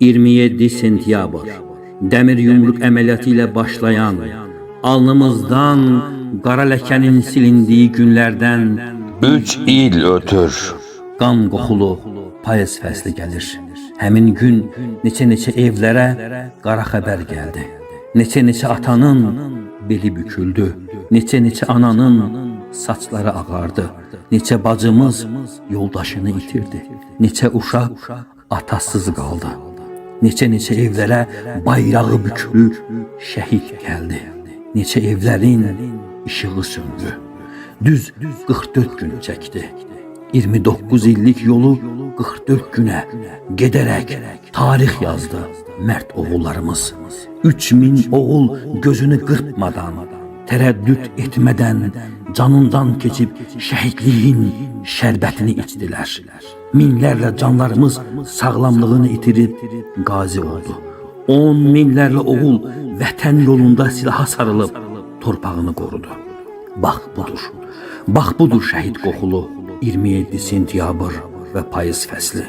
27 sentyabr Dəmir yumruq əməliyyatı ilə başlayan, alnımızdan qara ləkənin silindiyi günlərdən Üç il ötür. qan qoxulu payız fəsli gəlir. Həmin gün neçə-neçə evlərə qara xəbər gəldi. Neçə-neçə atanın beli büküldü. Neçə-neçə ananın saçları ağardı. Neçə bacımız yoldaşını itirdi. Neçə uşaq atasız qaldı. Neçə-neçə evlərə bayrağı bükülü şəhid gəldi. Neçə evlərin işığı söndü. Düz 44 gün çəkdi. 29 illik yolu 44 günə gedərək tarix yazdı mərd oğullarımız. 3000 oğul gözünü qırpmadan, tərəddüd etmədən canından keçib şəhidliyin şərbətini içdilər. Minlərlə canlarımız sağlamlığını itirib qazi oldu. 10 minlərlə oğul vətən yolunda silaha sarılıb torpağını qorudu. Bax budur. Bax budur şəhid qoxulu 27 sentyabr və payız fəsli.